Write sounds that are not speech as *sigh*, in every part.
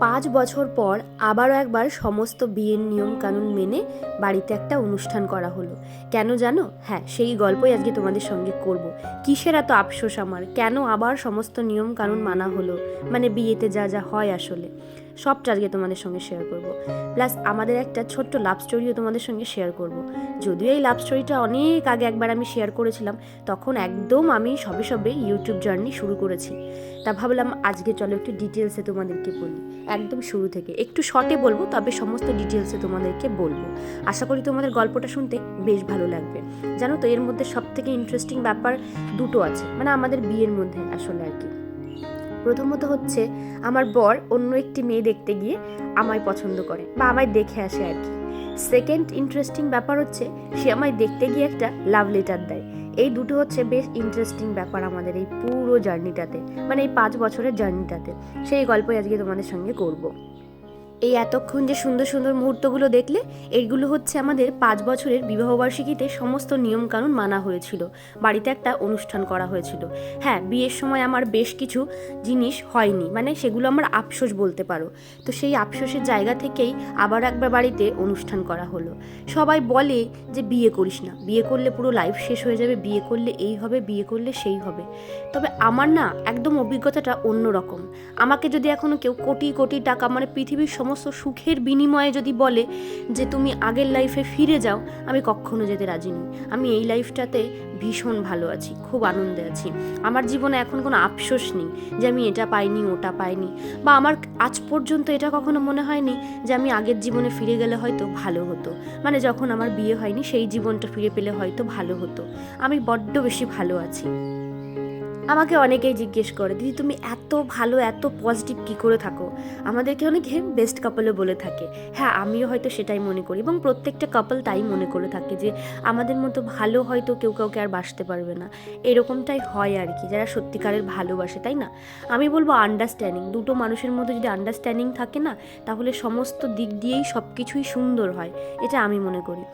পাঁচ বছর পর আবারও একবার সমস্ত বিয়ের নিয়ম কানুন মেনে বাড়িতে একটা অনুষ্ঠান করা হলো। কেন জানো? হ্যাঁ সেই গল্পই আজকে তোমাদের সঙ্গে করব। কিসের এত আফসোস আমার? কেন আবার সমস্ত নিয়ম কানুন মানা হলো? মানে বিয়েতে যা যা হয় আসলে। সবটা আজকে তোমাদের সঙ্গে শেয়ার করব। প্লাস আমাদের একটা ছোট্ট লাভ স্টোরিও তোমাদের সঙ্গে শেয়ার করব। যদিও এই লাভ স্টোরিটা অনেক আগে একবার আমি শেয়ার করেছিলাম, তখন একদম আমি সবে সবে ইউটিউব জার্নি শুরু করেছি। তা ভাবলাম আজকে চলো একটু ডিটেলসে তোমাদেরকে বলি। একদম শুরু থেকে। একটু শর্টে বলব, তবে সমস্ত ডিটেলসে তোমাদেরকে বলব। আশা করি তোমাদের গল্পটা শুনতে বেশ ভালো লাগবে। জানো তো, এর মধ্যে সব থেকে ইন্টারেস্টিং ব্যাপার দুটো আছে। মানে আমাদের বিয়ের মধ্যে আসলে আর কি। প্রথমত হচ্ছে আমার বর অন্য একটি মেয়ে দেখতে গিয়ে আমায় পছন্দ করে বা আমায় দেখে আসে আর কি। সেকেন্ড ইন্টারেস্টিং ব্যাপার হচ্ছে সে আমায় দেখতে গিয়ে একটা লাভ লেটার দেয়। এই দুটো হচ্ছে বেশ ইন্টারেস্টিং ব্যাপার আমাদের এই পুরো জার্নিটাতে মানে এই পাঁচ বছরের জার্নিটাতে সেই গল্পই আজকে তোমাদের সঙ্গে করব। এই এতক্ষণ যে সুন্দর সুন্দর মুহূর্তগুলো দেখলে এইগুলো হচ্ছে আমাদের পাঁচ বছরের বিবাহবার্ষিকীতে সমস্ত নিয়মকানুন মানা হয়েছিল। বাড়িতে একটা অনুষ্ঠান করা হয়েছিল। হ্যাঁ বিয়ের সময় আমার বেশ কিছু জিনিস হয়নি মানে সেগুলো আমার আফসোস বলতে পারো। তো সেই আফসোসের জায়গা থেকেই আবার একবার বাড়িতে অনুষ্ঠান করা হলো। সবাই বলে যে, বিয়ে করিস না। বিয়ে করলে পুরো লাইফ শেষ হয়ে যাবে। বিয়ে করলে এই হবে, বিয়ে করলে সেই হবে। তবে আমার না একদম অভিজ্ঞতাটা অন্যরকম। আমাকে যদি এখনও কেউ কোটি কোটি টাকা মানে পৃথিবীর সমস্ত সুখের বিনিময়ে যদি বলে যে তুমি আগের লাইফে ফিরে যাও, আমি কখনো যেতে রাজি নই। আমি এই লাইফটাতে ভীষণ ভালো আছি, খুব আনন্দে আছি। আমার জীবনে এখন কোনো আফসোস নেই যে আমি এটা পাইনি, ওটা পাইনি। বা আমার আজ পর্যন্ত এটা কখনো মনে হয়নি যে আমি আগের জীবনে ফিরে গেলে হয়তো ভালো হতো। মানে যখন আমার বিয়ে হয়নি, সেই জীবনটা ফিরে পেলে হয়তো ভালো হতো। আমি বড্ড বেশি ভালো আছি। আমাকে অনেকেই জিজ্ঞেস করে, দিদি, তুমি এত ভালো, এত পজিটিভ কী করে থাকো? আমাদেরকে অনেকে বেস্ট কাপলও বলে থাকে। হ্যাঁ আমিও হয়তো সেটাই মনে করি এবং প্রত্যেকটা কাপল তাই মনে করে থাকে যে, আমাদের মতো ভালো হয়তো কেউ কাউকে আর বাসতে পারবে না। এরকমটাই হয় আর কি, যারা সত্যিকারের ভালোবাসে, তাই না? আমি বলব আন্ডারস্ট্যান্ডিং দুটো মানুষের মধ্যে যদি আন্ডারস্ট্যান্ডিং থাকে না, তাহলে সমস্ত দিক দিয়েই সব কিছুই সুন্দর হয়, এটা আমি মনে করি।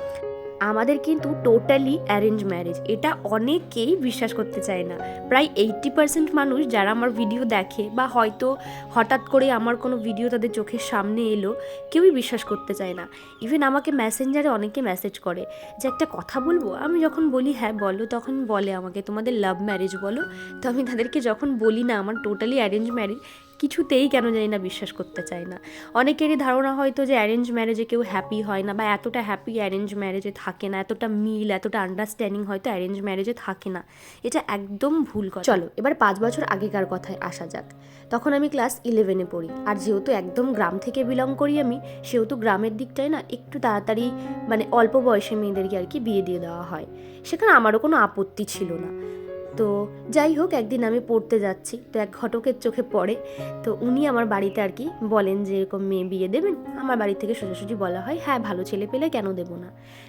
আমাদের কিন্তু টোটালি অ্যারেঞ্জ ম্যারেজ এটা অনেকেই বিশ্বাস করতে চায় না। প্রায় এইট্টি পার্সেন্ট মানুষ যারা আমার ভিডিও দেখে বা হয়তো হঠাৎ করে আমার কোনো ভিডিও তাদের চোখের সামনে এলো, কেউই বিশ্বাস করতে চায় না। ইভেন আমাকে মেসেঞ্জারে অনেকে মেসেজ করে যে, একটা কথা বলব? আমি যখন বলি হ্যাঁ বলো। তখন বলে আমাকে, তোমাদের লাভ ম্যারেজ বলো? তো আমি তাদেরকে যখন বলি, না, আমার টোটালি অ্যারেঞ্জ ম্যারেজ কিছুতেই কেন জানি না বিশ্বাস করতে চায় না। অনেকেরই ধারণা হয়তো যে অ্যারেঞ্জ ম্যারেজে কেউ হ্যাপি হয় না বা এতটা হ্যাপি অ্যারেঞ্জ ম্যারেজে থাকে না, এতটা মিল, এতটা আন্ডারস্ট্যান্ডিং হয়তো অ্যারেঞ্জ ম্যারেজে থাকে না। এটা একদম ভুল কথা। চলো, এবার পাঁচ বছর আগেকার কথায় আসা যাক। তখন আমি ক্লাস ইলেভেনে পড়ি। আর যেহেতু একদম গ্রাম থেকে বিলং করি আমি, সেহেতু গ্রামের দিকটায় না একটু তাড়াতাড়ি মানে অল্প বয়সে মেয়েদেরকে আর কি বিয়ে দিয়ে দেওয়া হয়। সেখানে আমারও কোনো আপত্তি ছিল না। তো যাই হোক, একদিন আমি পড়তে যাচ্ছি। তো এক ঘটকের চোখে পড়ে। তো উনি আমার বাড়িতে আর কি বলেন যে, এরকম মেয়ে বিয়ে দেবেন। আমার বাড়ি থেকে সোজাসুজি বলা হয় হ্যাঁ ভালো ছেলে পেলে কেন দেবো না?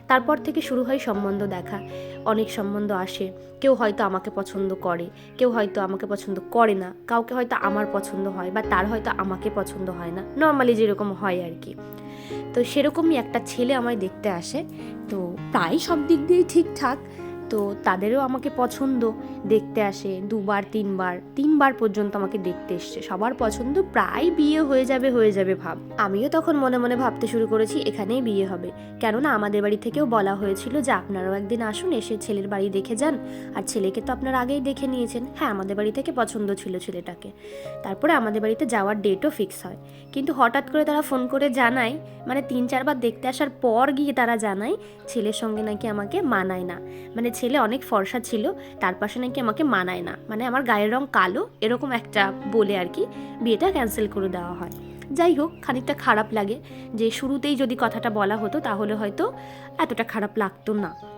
তারপর থেকে শুরু হয় সম্বন্ধ দেখা। অনেক সম্বন্ধ আসে। কেউ হয়তো আমাকে পছন্দ করে, কেউ হয়তো আমাকে পছন্দ করে না। কাউকে হয়তো আমার পছন্দ হয় বা তার হয়তো আমাকে পছন্দ হয় না। নর্মালি যেরকম হয় আর কি। তো সেরকমই একটা ছেলে আমায় দেখতে আসে। তো প্রায় সব দিক দিয়েই ঠিকঠাক। তো তাদেরও আমাকে পছন্দ। দেখতে আসে দুবার, তিনবার তিনবার পর্যন্ত আমাকে দেখতে এসছে। সবার পছন্দ প্রায় বিয়ে হয়ে যাবে হয়ে যাবে ভাব। আমিও তখন মনে মনে ভাবতে শুরু করেছি, এখানেই বিয়ে হবে। কেননা আমাদের বাড়ি থেকেও বলা হয়েছিল যে আপনারাও একদিন আসুন, এসে ছেলের বাড়ি দেখে যান। আর ছেলেকে তো আপনারা আগেই দেখে নিয়েছেন। হ্যাঁ আমাদের বাড়ি থেকে পছন্দ ছিল ছেলেটাকে। তারপরে আমাদের বাড়িতে যাওয়ার ডেটও ফিক্স হয়। কিন্তু হঠাৎ করে তারা ফোন করে জানায় মানে তিন, চারবার দেখতে আসার পর গিয়ে তারা জানায়, ছেলের সঙ্গে নাকি আমাকে মানায় না। মানে ছেলে অনেক ফর্সা ছিল, তার পাশে নাকি আমাকে মানায় না। মানে আমার গায়ের রং কালো, এরকম একটা বলে আর কি বিয়েটা ক্যান্সেল করে দেওয়া হয়। যাই হোক, খানিকটা খারাপ লাগে যে শুরুতেই যদি কথাটা বলা হতো তাহলে হয়তো এতটা খারাপ লাগতো না।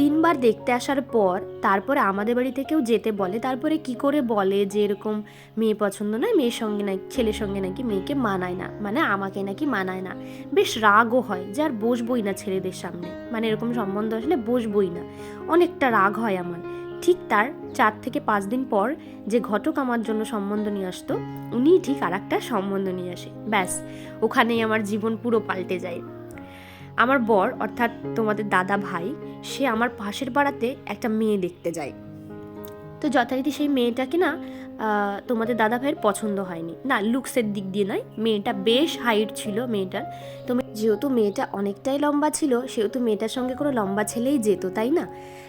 তিনবার দেখতে আসার পর তারপরে আমাদের বাড়ি থেকেও যেতে বলে। তারপরে কি করে বলে যে এরকম মেয়ে পছন্দ নয়, মেয়ের সঙ্গে নাকি, ছেলের সঙ্গে নাকি মেয়েকে মানায় না মানে আমাকে নাকি মানায় না। বেশ রাগও হয় যে আর বসবই না ছেলেদের সামনে। মানে এরকম সম্বন্ধ আসলে বসবই না। অনেকটা রাগ হয় আমার। ঠিক তার চার থেকে পাঁচ দিন পর যে ঘটক আমার জন্য সম্বন্ধ নিয়ে আসতো উনিই ঠিক আর একটা সম্বন্ধ নিয়ে আসে। ব্যাস, ওখানেই আমার জীবন পুরো পাল্টে যায়। আমার বর, অর্থাৎ তোমাদের দাদা ভাই, সে আমার পাশের পাড়াতে একটা মেয়ে দেখতে যায়। তো যথারীতি সেই মেয়েটাকে না তোমাদের দাদা ভাইয়ের পছন্দ হয়নি। না লুকসের দিক দিয়ে নয়, মেয়েটা বেশ হাইট ছিল মেয়েটার। তো যেহেতু মেয়েটা অনেকটাই লম্বা ছিল, সেহেতু মেয়েটার সঙ্গে কোনো লম্বা ছেলেই যেত, তাই না?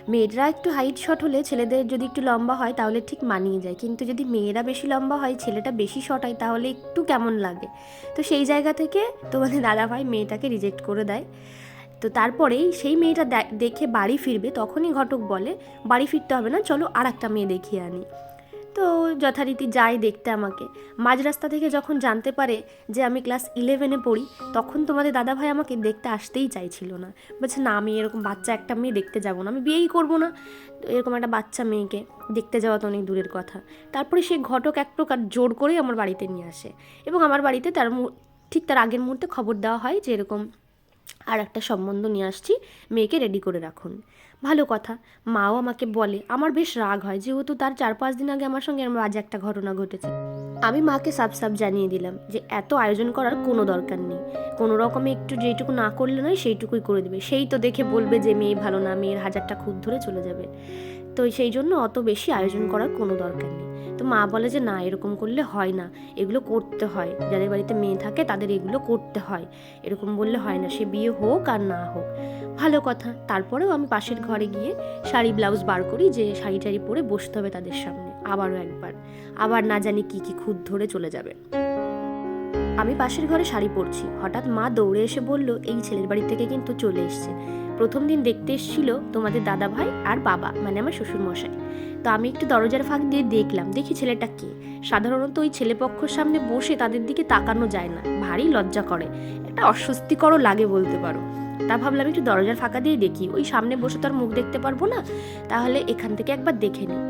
মেয়েরা একটু হাইট শর্ট হলে ছেলেদের যদি একটু লম্বা হয়, তাহলে ঠিক মানিয়ে যায়। কিন্তু যদি মেয়েরা বেশি লম্বা হয়, ছেলেটা বেশি শর্ট হয়, তাহলে একটু কেমন লাগে? তো সেই জায়গা থেকে তোমাদের দাদা ভাই মেয়েটাকে রিজেক্ট করে দেয়। তো তারপরেই সেই মেয়েটা দেখে বাড়ি ফিরবে, তখনই ঘটক বলে, বাড়ি ফিরতে হবে না, চলো আর একটা মেয়ে দেখিয়ে আনি। তো যথারীতি যাই দেখতে আমাকে। মাঝ রাস্তা থেকে যখন জানতে পারে যে আমি ক্লাস ইলেভেনে পড়ি, তখন তোমাদের দাদাভাই আমাকে দেখতে আসতেই চাইছিল না। বলছে, না, আমি এরকম বাচ্চা একটা মেয়ে দেখতে যাব না। আমি বিয়েই করব না। তো এরকম একটা বাচ্চা মেয়েকে দেখতে যাওয়া তো অনেক দূরের কথা। তারপরে সেই ঘটক এক প্রকার জোর করেই আমার বাড়িতে নিয়ে আসে এবং আমার বাড়িতে তার ঠিক তার আগের মুহূর্তে খবর দেওয়া হয় যে এরকম আর একটা সম্বন্ধ নিয়ে আসছি, মেয়েকে রেডি করে রাখুন। ভালো কথা, মাও আমাকে বলে, আমার বেশ রাগ হয়, যেহেতু তার চার পাঁচ দিন আগে আমার সঙ্গে এরম আজ একটা ঘটনা ঘটেছে। আমি মাকে সাপ সাপ জানিয়ে দিলাম যে, এত আয়োজন করার কোনো দরকার নেই। কোনো রকমে একটু যেইটুকু না করলে নয়, সেইটুকুই করে দেবে। সেই তো দেখে বলবে যে, মেয়ে ভালো না, মেয়ের হাজারটা খুব ধরে চলে যাবে। তো সেই জন্য অত বেশি আয়োজন করার কোনো দরকার নেই। তো মা বলে যে, না, এরকম করলে হয় না। এগুলো করতে হয়। যাদের বাড়িতে মেয়ে থাকে, তাদের এগুলো করতে হয়। এরকম বললে হয় না, সে বিয়ে হোক আর না হোক। ভালো কথা। তারপরেও আমি পাশের ঘরে গিয়ে শাড়ি, ব্লাউজ বার করি যে, শাড়ি টাড়ি পরে বসতে হবে তাদের সামনে, আবারও একবার। আবার না জানি কি কি খুদ ধরে চলে যাবে। আমি পাশের ঘরে শাড়ি পরছি। হঠাৎ মা দৌড়ে এসে বলল, এই ছেলের বাড়ি থেকে কিন্তু চলে এসছে। প্রথম দিন দেখতে এসেছিল তোমাদের দাদা ভাই আর বাবা মানে আমার শ্বশুর মশাই তো আমি একটু দরজার ফাঁক দিয়ে দেখলাম, দেখি ছেলেটা কে। সাধারণত ওই ছেলেপক্ষর সামনে বসে তাদের দিকে তাকানো যায় না, ভারী লজ্জা করে। একটা অস্বস্তিকরও লাগে বলতে পারো। তা ভাবলাম একটু দরজার ফাঁকা দিয়ে দেখি, ওই সামনে বসে তো আর মুখ দেখতে পারব না, তাহলে এখান থেকে একবার দেখে নিই।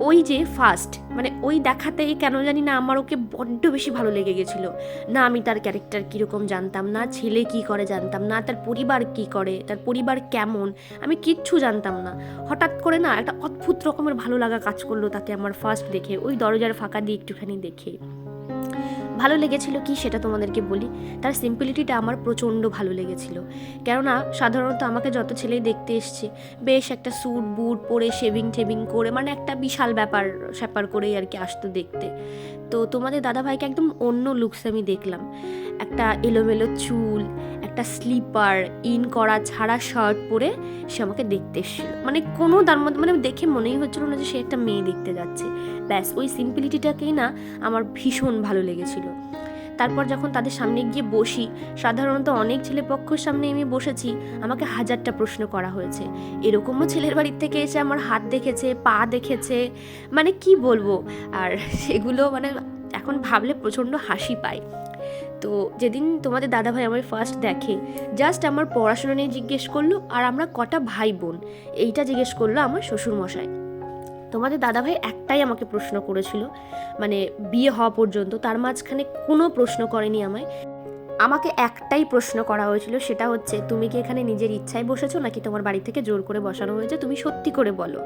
ওই যে ফার্স্ট মানে ওই দেখাতে কেন জানি না আমার ওকে বড্ড বেশি ভালো লেগে গেছিল। না, আমি তার ক্যারেক্টার কীরকম জানতাম, না ছেলে কি করে জানতাম, না তার পরিবার কি করে, তার পরিবার কেমন, আমি কিচ্ছু জানতাম না। হঠাৎ করে না একটা অদ্ভুত রকমের ভালো লাগা কাজ করল তাকে আমার ফার্স্ট দেখে। ওই দরজার ফাঁকা দিয়ে একটুখানি দেখে। ভালো লেগেছিল কি সেটা তোমাদেরকে বলি? তার সিম্পলিটিটা আমার প্রচণ্ড ভালো লেগেছিল। কেননা সাধারণত আমাকে যত ছেলেই দেখতে এসছে, বেশ একটা স্যুট বুট পরে শেভিং টেভিং করে মানে একটা বিশাল ব্যাপার, স্যাপার করেই আর কি আসতো দেখতে। তো তোমাদের দাদাভাইকে একদম অন্য লুকস আমি দেখলাম। একটা এলোমেলো চুল একটা স্লিপার ইন করা ছাড়া শার্ট পরে সে আমাকে দেখতে এসেছিল। মানে কোনো তার মধ্যে মানে দেখে মনেই হচ্ছিল না যে সে একটা মেয়ে দেখতে যাচ্ছে। ব্যাস, ওই সিম্পলিটিটাকেই না আমার ভীষণ ভালো লেগেছিল। তারপর যখন তাদের সামনে গিয়ে বসি, সাধারণত অনেক ছেলে পক্ষের সামনে আমি বসেছি, আমাকে হাজারটা প্রশ্ন করা হয়েছে। এরকমও ছেলের বাড়ির থেকে এসে আমার হাত দেখেছে, পা দেখেছে মানে কি বলব? আর সেগুলো মানে এখন ভাবলে প্রচণ্ড হাসি পায়। তো যেদিন তোমাদের দাদাভাই আমার ফার্স্ট দেখে জাস্ট আমার পড়াশোনা নিয়ে জিজ্ঞেস করল আর আমরা কটা ভাই বোন, এইটা জিজ্ঞেস করল আমার শ্বশুরমশাই। তোমাদের দাদাভাই একটাই আমাকে প্রশ্ন করেছিল মানে বিয়ে হওয়া পর্যন্ত, তার মাঝখানে কোনো প্রশ্ন করেনি আমায়। আমাকে একটাই প্রশ্ন করা হয়েছিল, সেটা হচ্ছে, তুমি কি এখানে নিজের ইচ্ছায় বসেছো নাকি তোমার বাড়ি থেকে জোর করে বসানো হয়েছে? তুমি সত্যি করে বলো।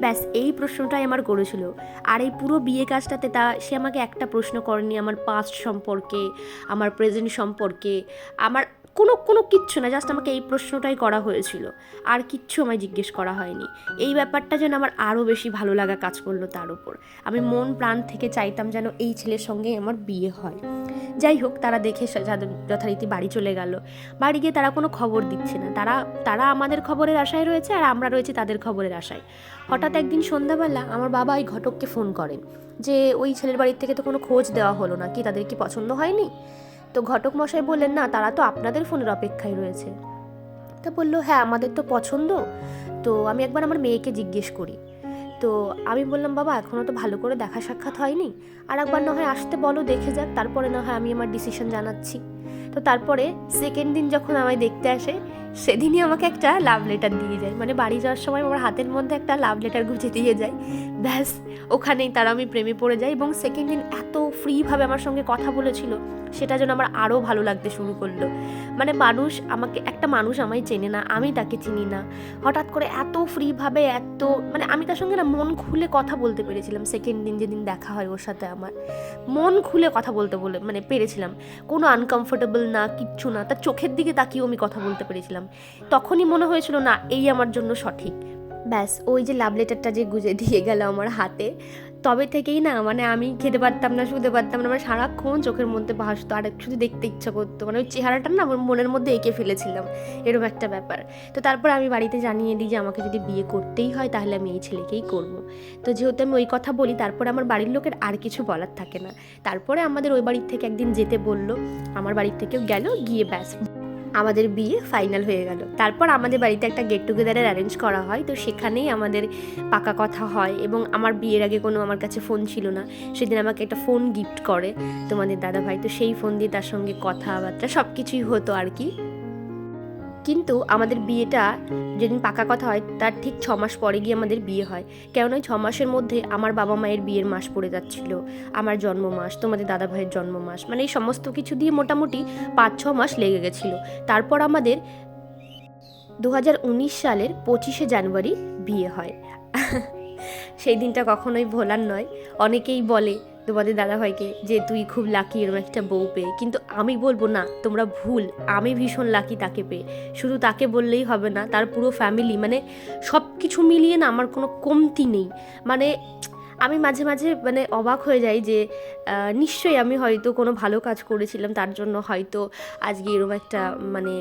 ব্যাস, এই প্রশ্নটাই আমার করেছিল আর এই পুরো বিয়ে কাজটাতে তা, সে আমাকে একটা প্রশ্ন করেনি, আমার পাস্ট সম্পর্কে, আমার প্রেজেন্ট সম্পর্কে, আমার কোনো কোনো কিচ্ছু না জাস্ট আমাকে এই প্রশ্নটাই করা হয়েছিল। আর কিচ্ছু আমায় জিজ্ঞেস করা হয়নি। এই ব্যাপারটা যেন আমার আরও বেশি ভালো লাগা কাজ করল তার উপর। আমি মন প্রাণ থেকে চাইতাম যেন এই ছেলের সঙ্গে আমার বিয়ে হয়। যাই হোক, তারা দেখে যথারীতি বাড়ি চলে গেল। বাড়ি গিয়ে তারা কোনো খবর দিচ্ছে না। তারা তারা আমাদের খবরের আশায় রয়েছে আর আমরা রয়েছি তাদের খবরের আশায়। হঠাৎ একদিন সন্ধ্যাবেলা আমার বাবা ওই ঘটককে ফোন করেন যে, ওই ছেলের বাড়ির থেকে তো কোনো খোঁজ দেওয়া হলো না। কি তাদের কি পছন্দ হয়নি? তো ঘটক মশাই বললেন, না, তারা তো আপনাদের ফোনের অপেক্ষায় রয়েছে। তা বলল হ্যাঁ আমাদের তো পছন্দ। তো আমি একবার আমার মেয়েকে জিজ্ঞেস করি। তো আমি বললাম, বাবা এখনও তো ভালো করে দেখা সাক্ষাৎ হয়নি। আর একবার না হয় আসতে বলো, দেখে যাক। তারপরে না হয় আমি আমার ডিসিশন জানাচ্ছি। তো তারপরে সেকেন্ড দিন যখন আমায় দেখতে আসে সেদিনই আমাকে একটা লাভ লেটার দিয়ে যায়। মানে বাড়ি যাওয়ার সময় আমার হাতের মধ্যে একটা লাভ লেটার গুছে দিয়ে যায়। ব্যাস, ওখানেই তারা আমি প্রেমে পড়ে যাই এবং সেকেন্ড দিন এত ফ্রিভাবে আমার সঙ্গে কথা বলেছিল, সেটা যেন আমার আরও ভালো লাগতে শুরু করল। মানে মানুষ আমাকে, একটা মানুষ আমায় চেনে না, আমি তাকে চিনি না। হঠাৎ করে এত ফ্রিভাবে এত মানে আমি তার সঙ্গে না মন খুলে কথা বলতে পেরেছিলাম সেকেন্ড দিন যেদিন দেখা হয় ওর সাথে আমার। মন খুলে কথা বলতে বলে মানে পেরেছিলাম। কোনো আনকমফোর্টেবল না, কিচ্ছু না, তার চোখের দিকে তাকিয়েও আমি কথা বলতে পেরেছিলাম। তখনই মনে হয়েছিল, না, এই আমার জন্য সঠিক। ব্যাস, ওই যে লাভ লেটারটা যে গুজে দিয়ে গেল আমার হাতে, তবে থেকেই না মানে আমি খেতে পারতাম না, শুতে পারতাম না মানে সারাক্ষণ চোখের মধ্যে ভাসতো আর শুধু দেখতে ইচ্ছা করতো মানে ওই চেহারাটা না আমার মনের মধ্যে এঁকে ফেলেছিলাম, এরকম একটা ব্যাপার। তো তারপর আমি বাড়িতে জানিয়ে দিই যে আমাকে যদি বিয়ে করতেই হয়, তাহলে আমি এই ছেলেকেই করব। তো যেহেতু আমি ওই কথা বলি, তারপরে আমার বাড়ির লোকের আর কিছু বলার থাকে না। তারপরে আমাদের ওই বাড়ির থেকে একদিন যেতে বলল, আমার বাড়ির থেকেও গেল, গিয়ে ব্যাস আমাদের বিয়ে ফাইনাল হয়ে গেল। তারপর আমাদের বাড়িতে একটা গেট টুগেদারের অ্যারেঞ্জ করা হয়। তো সেখানেই আমাদের পাকা কথা হয় এবং আমার বিয়ের আগে কোনো আমার কাছে ফোন ছিল না। সেদিন আমাকে একটা ফোন গিফট করে তোমাদের দাদা ভাই তো সেই ফোন দিয়ে তার সঙ্গে কথাবার্তা সব কিছুই হতো আর কি। কিন্তু আমাদের বিয়েটা যেদিন পাকা কথা হয়, তার ঠিক ছ মাস পরে গিয়ে আমাদের বিয়ে হয়। ওই ছ মাসের মধ্যে আমার বাবা মায়ের বিয়ের মাস পড়ে যাচ্ছিল। আমার জন্ম মাস তোমাদের দাদা ভাইয়ের জন্ম মাস মানে এই সমস্ত কিছু দিয়ে মোটামুটি পাঁচ, ছ মাস লেগে গেছিল। তারপর আমাদের দু হাজার উনিশ সালের পঁচিশে জানুয়ারি বিয়ে হয়। *laughs* সেই দিনটা কখনোই ভোলার নয়। অনেকেই বলে তোমাদের দাদাভাইকে যে তুই খুব লাকি এরকম একটা বউ পেয়ে। কিন্তু আমি বলব না, তোমরা ভুল। আমি ভীষণ লাকি তাকে পেয়ে। শুধু তাকে বললেই হবে না, তার পুরো ফ্যামিলি মানে সব কিছু মিলিয়ে না আমার কোনো কমতি নেই। মানে আমি মাঝে মাঝে মানে অবাক হয়ে যাই যে নিশ্চয়ই আমি হয়তো কোনো ভালো কাজ করেছিলাম, তার জন্য হয়তো আজকে এরকম একটা মানে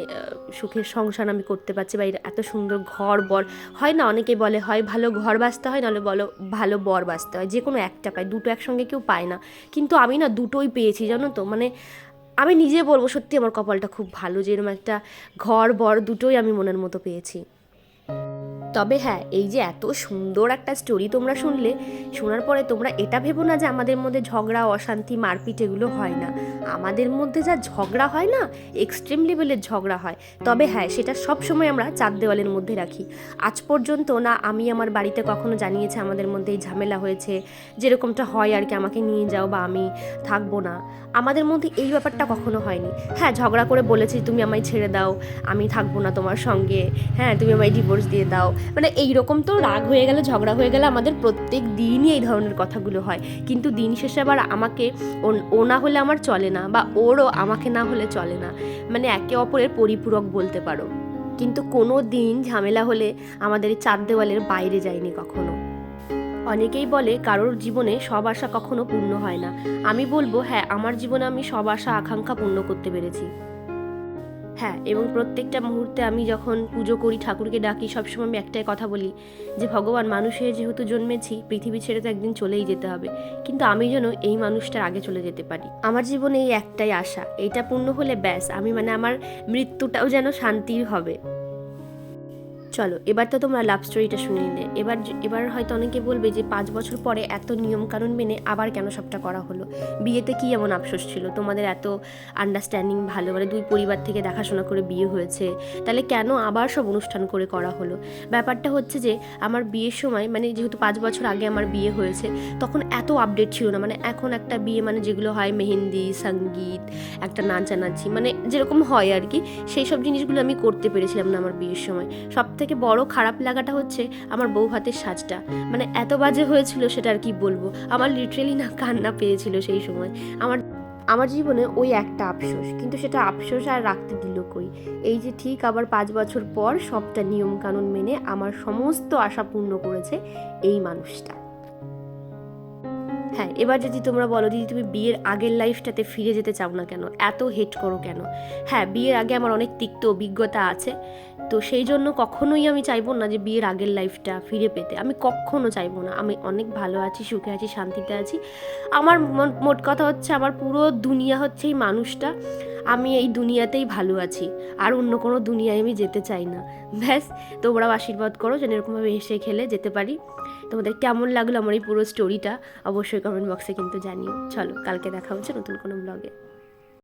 সুখের সংসার আমি করতে পারছি বা এত সুন্দর ঘর, বর, হয় না অনেকে বলে হয় ভালো ঘর বাঁচতে হয়, নাহলে বলো ভালো বর বাঁচতে হয় যে কোনো একটা পায়, দুটো একসঙ্গে কেউ পায় না। কিন্তু আমি না দুটোই পেয়েছি, জানো তো মানে আমি নিজে বলব সত্যি আমার কপালটা খুব ভালো যে এরকম একটা ঘর, বর দুটোই আমি মনের মতো পেয়েছি। তবে হ্যাঁ এই যে এত সুন্দর একটা স্টোরি তোমরা শুনলে, শোনার পরে তোমরা এটা ভেবো না যে আমাদের মধ্যে ঝগড়া, অশান্তি, মারপিট এগুলো হয় না। আমাদের মধ্যে যা ঝগড়া হয় না এক্সট্রিম লেভেলের ঝগড়া হয়। তবে হ্যাঁ সেটা সব সময় আমরা চার দেওয়ালের মধ্যে রাখি। আজ পর্যন্ত না, আমি আমার বাড়িতে কখনো জানিয়েছে আমাদের মধ্যে এই ঝামেলা হয়েছে, যেরকমটা হয় আর কি, আমাকে নিয়ে যাও বা আমি থাকব না। আমাদের মধ্যে এই ব্যাপারটা কখনো হয়নি। হ্যাঁ ঝগড়া করে বলেছি, তুমি আমায় ছেড়ে দাও, আমি থাকব না তোমার সঙ্গে। হ্যাঁ তুমি আমায় ডিভোর্স দিয়ে দাও। মানে এই রকম তো রাগ হয়ে গেলে, ঝগড়া হয়ে গেলে আমাদের প্রত্যেক দিনই এই ধরনের কথাগুলো হয়। কিন্তু দিন শেষে আবার আমাকে ও- না হলে আমার চলে না বা ওরও আমাকে না হলে চলে না। মানে একে অপরের পরিপূরক বলতে পারো। কিন্তু কোনো দিন ঝামেলা হলে আমাদের চার দেওয়ালের বাইরে যায়নি কখনো। অনেকেই বলে কারোর জীবনে সব আশা কখনো পূর্ণ হয় না। আমি বলব হ্যাঁ আমার জীবনে আমি সব আশা, আকাঙ্ক্ষা পূর্ণ করতে পেরেছি। হ্যাঁ এবং প্রত্যেকটা মুহূর্তে আমি যখন পুজো করি, ঠাকুরকে ডাকি, সবসময় আমি একটাই কথা বলি যে, ভগবান মানুষের যেহেতু জন্মেছি, পৃথিবী ছেড়ে তো একদিন চলেই যেতে হবে। কিন্তু আমি যেন এই মানুষটার আগে চলে যেতে পারি। আমার জীবনে এই একটাই আশা। এটা পূর্ণ হলে ব্যাস, আমি মানে আমার মৃত্যুটাও যেন শান্তির হবে। চলো, এবার তো তোমরা লাভ স্টোরিটা শুনে নিলে। এবার এবার হয়তো অনেকে বলবে যে পাঁচ বছর পরে এত নিয়ম কানুন মেনে আবার কেন সবটা করা হলো? বিয়েতে কি এমন আফসোস ছিল? তোমাদের এত আন্ডারস্ট্যান্ডিং ভালো মানে দুই পরিবার থেকে দেখাশোনা করে বিয়ে হয়েছে, তাহলে কেন আবার সব অনুষ্ঠান করে করা হলো? ব্যাপারটা হচ্ছে যে, আমার বিয়ের সময় মানে যেহেতু পাঁচ বছর আগে আমার বিয়ে হয়েছে, তখন এত আপডেট ছিল না। মানে এখন একটা বিয়ে মানে যেগুলো হয় মেহেন্দি, সংগীত, একটা নাচানাচি মানে যেরকম হয় আর কি, সেই সব জিনিসগুলো আমি করতে পেরেছিলাম না আমার বিয়ের সময়। সব থেকে বড় খারাপ লাগাটা হচ্ছে আমার বউ হাতের সাজটা। মানে এত বাজে হয়েছিল সেটা আর কি বলব? আমার লিটারেলি না কান্না পেয়েছিল সেই সময়। আমার আমার জীবনে ওই একটা আফসোস, কিন্তু সেটা আফসোস আর রাখতে দিল কই? এই যে ঠিক আবার পাঁচ বছর পর সবটা নিয়ম কানুন মেনে আমার সমস্ত আশা পূর্ণ করেছে এই মানুষটা। হ্যাঁ এবার যদি তোমরা বলো, দিদি, তুমি বিয়ের আগের লাইফটাতে ফিরে যেতে চাও না কেন? এত হেট করো কেন? হ্যাঁ বিয়ের আগে আমার অনেক তিক্ত অভিজ্ঞতা আছে। তো সেই জন্য কখনোই আমি চাইব না যে বিয়ের আগের লাইফটা ফিরে পেতে। আমি কখনো চাইব না। আমি অনেক ভালো আছি, সুখে আছি, শান্তিতে আছি। আমার মোট কথা হচ্ছে, আমার পুরো দুনিয়া হচ্ছে এই মানুষটা। আমি এই দুনিয়াতেই ভালো আছি। আর অন্য কোনো দুনিয়ায় আমি যেতে চাই না। ব্যাস, তোমরাও আশীর্বাদ করো, যেন এরকমভাবে হেসে খেলে যেতে পারি। তোমাদের কেমন লাগল আমার এই পুরো স্টোরিটা অবশ্যই কমেন্ট বক্সে কিন্তু জানিও। চলো, কালকে দেখা হচ্ছে নতুন কোনো ব্লগে